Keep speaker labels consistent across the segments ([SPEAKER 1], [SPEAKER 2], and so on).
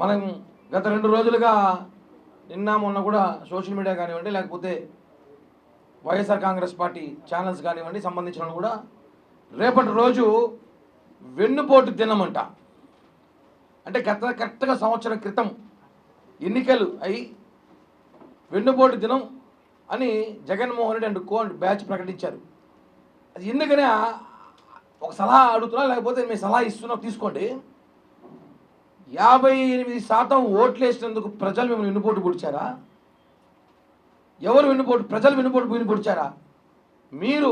[SPEAKER 1] మనం గత రెండు రోజులుగా నిన్న మొన్న కూడా సోషల్ మీడియా కానివ్వండి లేకపోతే వైఎస్ఆర్ కాంగ్రెస్ పార్టీ ఛానల్స్ కానివ్వండి సంబంధించిన కూడా రేపటి రోజు వెన్నుపోటు దినమంట. అంటే గత కరెక్ట్గా సంవత్సరం క్రితం ఎన్నికలు అయి వెన్నుపోటు దినం అని Jaganmohan Reddy and co and batch ప్రకటించారు. అది ఎందుకనే ఒక సలహా అడుగుతున్నా లేకపోతే మీ సలహా ఇస్తున్నా తీసుకోండి. యాభై ఎనిమిది శాతం ఓట్లు వేసినందుకు ప్రజలు మిమ్మల్ని వెన్నుపోటు పొడిచారా? ఎవరు వెన్నుపోటు ప్రజలు వెన్నుపోటు విని మీరు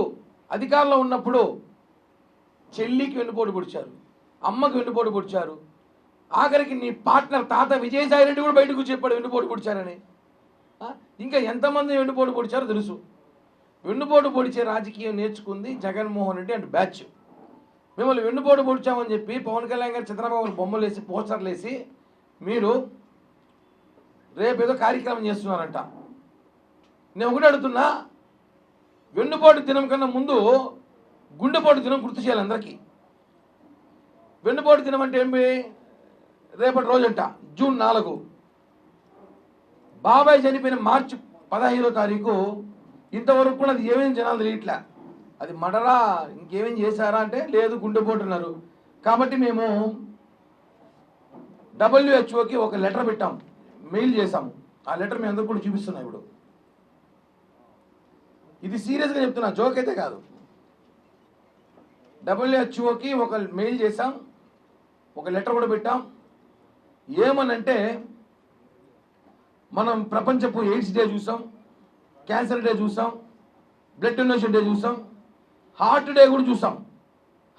[SPEAKER 1] అధికారంలో ఉన్నప్పుడు చెల్లికి వెన్నుపోటు పొడిచారు అమ్మకి వెన్నుపోటు పొడిచారు ఆఖరికి నీ పార్ట్నర్ తాత విజయసాయి రెడ్డి కూడా బయటకు చెప్పాడు వెన్నుపోటు పొడిచారని. ఇంకా ఎంతమంది వెన్నుపోటు పొడిచారో తెలుసు. వెన్నుపోటు పొడిచే రాజకీయం నేర్చుకుంది జగన్మోహన్ రెడ్డి అండ్ బ్యాచ్. మిమ్మల్ని వెన్నుపోటు పొడిచామని చెప్పి పవన్ కళ్యాణ్ గారు చంద్రబాబు బొమ్మలు వేసి పోస్టర్లు వేసి మీరు రేపు ఏదో కార్యక్రమం చేస్తున్నారంట. నేను ఒకటి అడుగుతున్నా వెన్నుపోటు దినం కన్నా ముందు గుండెపోటు దినం గుర్తు చేయాలి అందరికీ. వెన్నుపోటు దినం అంటే ఏమి రేపటి రోజంట జూన్ నాలుగు. బాబాయ్ చనిపోయిన మార్చి పదహైదో తారీఖు ఇంతవరకు కూడా అది ఏమేమి జనాలు తెలియట్లే. అది మడరా ఇంకేమేం చేశారా అంటే లేదు గుండెపోటున్నారు. కాబట్టి మేము డబ్ల్యూహెచ్ఓకి ఒక లెటర్ పెట్టాం మెయిల్ చేశాము ఆ లెటర్ మేము అందరూ కూడా చూపిస్తున్నాం ఇప్పుడు. ఇది సీరియస్గా చెప్తున్నా జోక్ అయితే కాదు. డబ్ల్యూహెచ్ఓకి ఒక మెయిల్ చేశాం ఒక లెటర్ కూడా పెట్టాం. ఏమనంటే మనం ప్రపంచపు ఎయిడ్స్ డే చూసాం క్యాన్సర్ డే చూసాం బ్లడ్ డొనేషన్ డే చూసాం హార్ట్ డే కూడా చూసాం.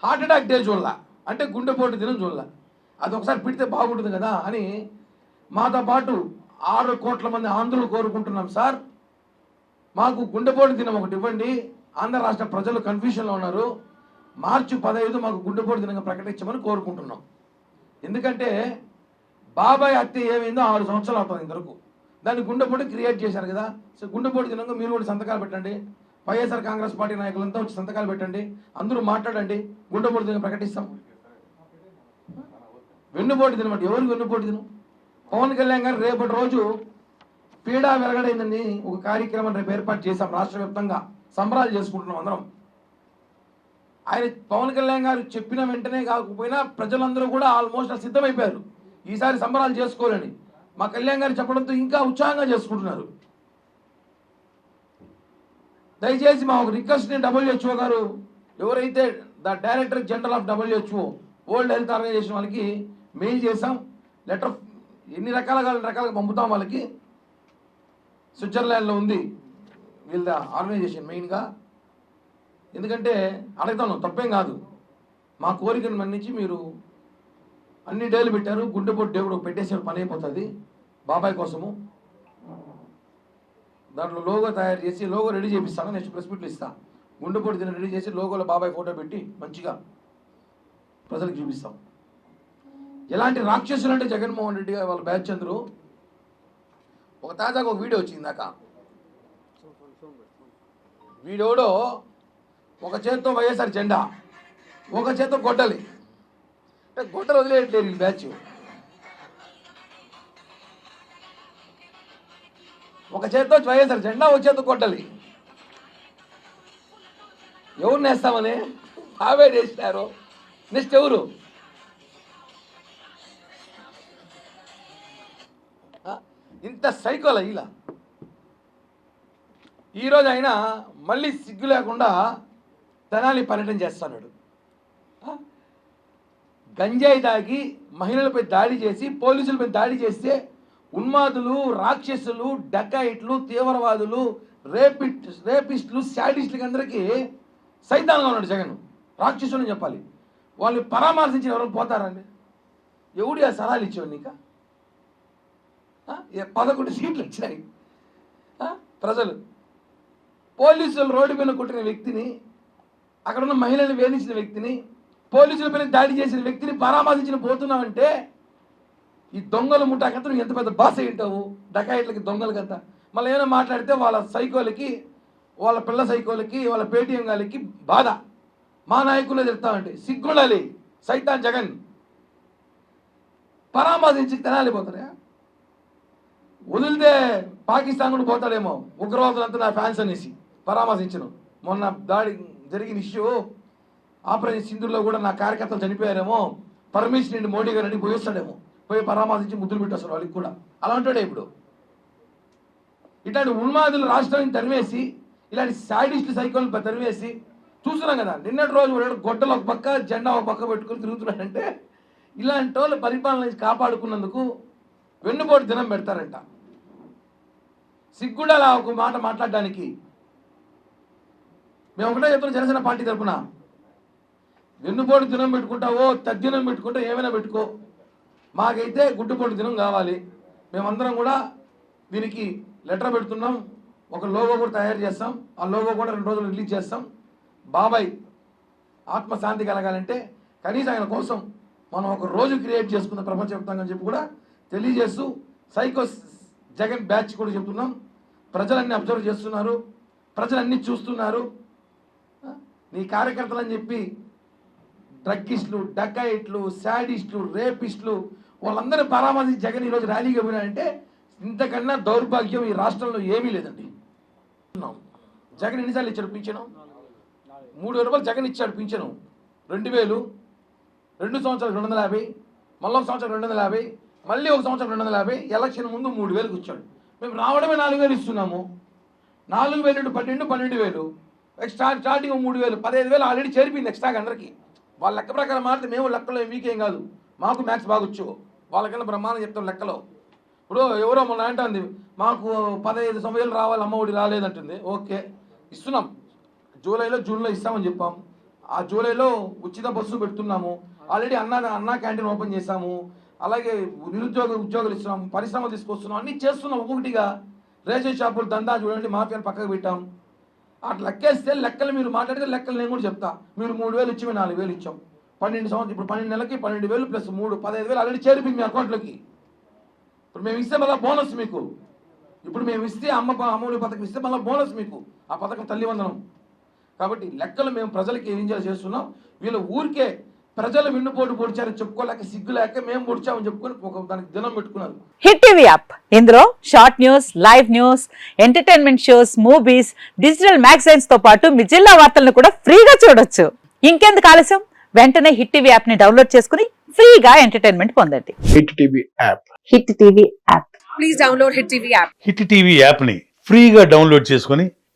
[SPEAKER 1] హార్ట్ అటాక్ డే చూడాల. అంటే గుండెపోటు దినం చూడాల. అది ఒకసారి పెడితే బాగుంటుంది కదా అని మాతో పాటు ఆరు కోట్ల మంది ఆంధ్రులు కోరుకుంటున్నాం సార్. మాకు గుండెపోటు దినం ఒకటి ఇవ్వండి. ఆంధ్ర రాష్ట్ర ప్రజలు కన్ఫ్యూషన్లో ఉన్నారు. మార్చి పదహైదు మాకు గుండెపోటు దినంగా ప్రకటించమని కోరుకుంటున్నాం. ఎందుకంటే బాబాయ్ హత్య ఏమైందో ఆరు సంవత్సరాలు అవుతుంది ఇంతవరకు. దాన్ని గుండెపోటు క్రియేట్ చేశారు కదా. సో గుండెపోటు దినంగా మీరు కూడా సంతకాలు పెట్టండి. వైఎస్ఆర్ కాంగ్రెస్ పార్టీ నాయకులంతా వచ్చి సంతకాలు పెట్టండి అందరూ మాట్లాడండి గుండెపోటు దినం ప్రకటిస్తాం. వెన్నుపోటు దినం అంటే ఎవరికి వెన్నుపోటు దినం? పవన్ కళ్యాణ్ గారు రేపటి రోజు పీడా వెలగడైందని ఒక కార్యక్రమం రేపు ఏర్పాటు చేశాం రాష్ట్ర వ్యాప్తంగా సంబరాలు చేసుకుంటున్నాం అందరం. ఆయన పవన్ కళ్యాణ్ గారు చెప్పిన వెంటనే కాకపోయినా ప్రజలందరూ కూడా ఆల్మోస్ట్ సిద్ధమైపోయారు. ఈసారి సంబరాలు చేసుకోవాలని. మా కళ్యాణ్ గారు చెప్పడంతో ఇంకా ఉత్సాహంగా చేసుకుంటున్నారు. దయచేసి మా ఒక రిక్వెస్ట్ నేను డబ్ల్యూహెచ్ఓ గారు ఎవరైతే the director general of WHO world health organization వాళ్ళకి మెయిల్ చేసాం లెటర్ ఎన్ని రకాలుగా రకాలుగా పంపుతాం వాళ్ళకి. స్విట్జర్లాండ్లో ఉంది వీళ్ళ ఆర్గనైజేషన్ మెయిన్గా. ఎందుకంటే అడుగుతాను తప్పేం కాదు. మా కోరికను మన్నించి మీరు అన్ని డేలు పెట్టారు గుండెపోటు డే కూడా పెట్టేసారు పని అయిపోతుంది. బాబాయ్ కోసము. దాంట్లో లోగో తయారు చేసి లోగో రెడీ చేపిస్తాను నెక్స్ట్ ప్రెస్ మీట్లు ఇస్తా. గుండెపోటు దిన రెడీ చేసి లోగోలో బాబాయ్ ఫోటో పెట్టి మంచిగా ప్రజలకు చూపిస్తాం. ఎలాంటి రాక్షసులు అంటే జగన్మోహన్ రెడ్డి గారు వాళ్ళ బ్యాచ్ అందరూ ఒక తాజాగా ఒక వీడియో వచ్చింది దాకా. వీడోడో ఒక చేత్తో వైఎస్ఆర్ జెండా ఒక చేత్తో గొడ్డలి. అంటే గొడ్డలు వదిలేయట్లేదు ఈ బ్యాచ్ ఒక చేత్తో వైఎస్ఆర్ జెండా ఒక చేత్తో కొట్టాలి. ఎవరు నేస్తామని ఆవే వేసినారు నెక్స్ట్ ఎవరు? ఇంత సైకోల ఇలా. ఈరోజు ఆయన మళ్ళీ సిగ్గు లేకుండా తెనాలి పర్యటన చేస్తున్నాడు. గంజాయి తాగి మహిళలపై దాడి చేసి పోలీసులపై దాడి చేస్తే ఉన్మాదులు రాక్షసులు డకాయిట్లు తీవ్రవాదులు రేపిట్ రేపిస్టులు శాడిస్టులకి అందరికీ సైతానంగా ఉన్నాడు జగన్. రాక్షసులు అని చెప్పాలి. వాళ్ళని పరామర్శించిన ఎవరైనా పోతారండి? ఎవడు ఆ సలహాలు ఇచ్చేవాడు ఇంకా పదకొండు సీట్లు వచ్చినాయి ప్రజలు. పోలీసులు రోడ్డు మీద కొట్టిన వ్యక్తిని అక్కడున్న ఉన్న వేధించిన వ్యక్తిని మీద దాడి చేసిన వ్యక్తిని పరామర్శించిన పోతున్నామంటే ఈ దొంగల ముఠాకంతా నువ్వు ఎంత పెద్ద బాస్ అయింటావు డకాయిట్లకి దొంగలకంతా మళ్ళీ ఏమైనా మాట్లాడితే వాళ్ళ సైకోలకి వాళ్ళ పిల్ల సైకోలకి వాళ్ళ పేటీఎం గాలికి బాధ. మా నాయకులే చెప్తామంటే సిగ్గుండాలి. సైతాన్ జగన్. పరామర్శించి తెనాలి పోతారా? వదిలితే పాకిస్తాన్ కూడా పోతాడేమో. ఉగ్రవాదులంతా నా ఫ్యాన్స్ అనేసి పరామర్శించను. మొన్న దాడి జరిగిన ఇష్యూ ఆపరేషన్ సింధులో కూడా నా కార్యకర్తలు చనిపోయారేమో. పర్మిషన్ నుండి మోడీ గారు అని పోయిస్తాడేమో పోయి పరామర్శించి ముద్దులు పెట్టేస్తారు వాళ్ళకి కూడా. అలా ఉంటాడే ఇప్పుడు. ఇట్లాంటి ఉన్మాదులు రాష్ట్రాన్ని తరివేసి ఇలాంటి సాడిస్ట్ సైకిల్ తరివేసి చూస్తున్నాం కదా నిన్నటి రోజు గొడ్డలు ఒక పక్క జెండా ఒక పక్క పెట్టుకుని తిరుగుతున్నాడంటే ఇలాంటి వాళ్ళు పరిపాలన నుంచి కాపాడుకున్నందుకు వెన్నుపోటు దినం పెడతారంట. సిగ్గుడా అలా ఒక మాట మాట్లాడడానికి. మేము ఒకటే చెప్తున్నాం జనసేన పార్టీ తరఫున వెన్నుపోటు దినం పెట్టుకుంటావో తద్దినం పెట్టుకుంటా ఏమైనా పెట్టుకో. మాకైతే గుడ్డుపోటు దినం కావాలి. మేమందరం కూడా దీనికి లెటర్ పెడుతున్నాం. ఒక లోగో కూడా తయారు చేస్తాం. ఆ లోగో కూడా రెండు రోజులు రిలీజ్ చేస్తాం. బాబాయ్ ఆత్మశాంతి కలగాలంటే కనీసం ఆయన కోసం మనం ఒక రోజు క్రియేట్ చేసుకున్న ప్రపంచవ్యాప్తంగా అని చెప్పి కూడా తెలియజేస్తూ సైకో జగన్ బ్యాచ్ కూడా చెప్తున్నాం. ప్రజలన్నీ అబ్జర్వ్ చేస్తున్నారు. ప్రజలన్నీ చూస్తున్నారు. నీ కార్యకర్తలు అని చెప్పి డ్రగ్గిస్టులు డకాయిట్లు శాడిస్టులు రేపిస్టులు వాళ్ళందరూ పరామర్శించి జగన్ ఈరోజు ర్యాలీగా పోయినారంటే ఇంతకన్నా దౌర్భాగ్యం ఈ రాష్ట్రంలో ఏమీ లేదండి. జగన్ ఎన్నిసార్లు ఇచ్చాడు పింఛను? మూడు వేల రూపాయలు జగన్ ఇచ్చాడు పింఛను. రెండు వేలు రెండు సంవత్సరాలు రెండు వందల యాభై మళ్ళీ ఒక సంవత్సరం రెండు వందల యాభై మళ్ళీ ఒక సంవత్సరం రెండు వందల యాభై ఎలక్షన్ ముందు మూడు వేలకు ఇచ్చాడు. మేము రావడమే నాలుగు వేలు ఇస్తున్నాము. నాలుగు వేలు పన్నెండు పన్నెండు వేలు. ఎక్స్ట్రా స్టార్టింగ్ మూడు వేలు పదిహేను వేలు ఆల్రెడీ చేరిపోయింది ఎక్స్ట్రాగా అందరికీ. వాళ్ళ లెక్క ప్రకారం మారితే మేము లెక్కలో వీకేం కాదు. మాకు మ్యాథ్స్ బాగొచ్చు. వాళ్ళకన్నా బ్రహ్మాండం చెప్తాం లెక్కలో. ఇప్పుడు ఎవరో మొన్న అంటుంది మాకు పదహైదు సమయాలు రావాలి అమ్మఒడి రాలేదంటుంది. ఓకే ఇస్తున్నాం. జూలైలో జూన్లో ఇస్తామని చెప్పాం. ఆ జూలైలో ఉచిత బస్సు పెడుతున్నాము. ఆల్రెడీ అన్నా అన్నా క్యాంటీన్ ఓపెన్ చేశాము. అలాగే నిరుద్యోగ ఉద్యోగాలు ఇస్తున్నాం పరిశ్రమలు తీసుకొస్తున్నాం అన్నీ చేస్తున్నాం ఒక్కొక్కటిగా. రేషన్ షాపులు దందా చూడండి మాఫియాలు పక్కకు పెట్టాం. అట్లా లెక్కేస్తే లెక్కలు మీరు మాట్లాడితే లెక్కలు నేను కూడా చెప్తా. మీరు మూడు వేలు ఇచ్చి నాలుగు వేలు ఇచ్చాం. పన్నెండు సంవత్సరం ఇప్పుడు పన్నెండు నెలలకి పన్నెండు వేలు ప్లస్ మూడు పదహైదు వేలు ఆల్రెడీ చేరిపోయింది మీ అకౌంట్లోకి. ఇప్పుడు మేము ఇస్తే మళ్ళీ బోనస్ మీకు. ఇప్పుడు మేము ఇస్తే అమ్మ అమ్మఒడి పథకం ఇస్తే మళ్ళీ బోనస్ మీకు. ఆ పథకం తల్లి వందనం. కాబట్టి లెక్కలు మేము ప్రజలకి ఎంజాయ్ చేస్తున్నాం. వీళ్ళు ఊరికే ప్రజలు వెన్నుపోటు పొడిచారని చెప్పుకోలేక సిగ్గు లేక మేము పొడిచామని చెప్పుకొని ఒక దానికి దినం పెట్టుకున్నారు.
[SPEAKER 2] Hit TV app. ఇందులో short news live news entertainment shows movies digital మ్యాగజైన్స్తో పాటు మీ జిల్లా వార్తలను కూడా ఫ్రీగా చూడొచ్చు. ఇంకెందుకు ఆలస్యం? వెంటనే హిట్ టీవీ యాప్ని డౌన్లోడ్ చేసుకుని ఫ్రీగా ఎంటర్టైన్మెంట్ పొందండి.
[SPEAKER 3] Hit TV app.
[SPEAKER 2] Hit TV app.
[SPEAKER 4] Please download Hit TV app.
[SPEAKER 5] Hit TV యాప్ని ఫ్రీగా డౌన్లోడ్ చేసుకొని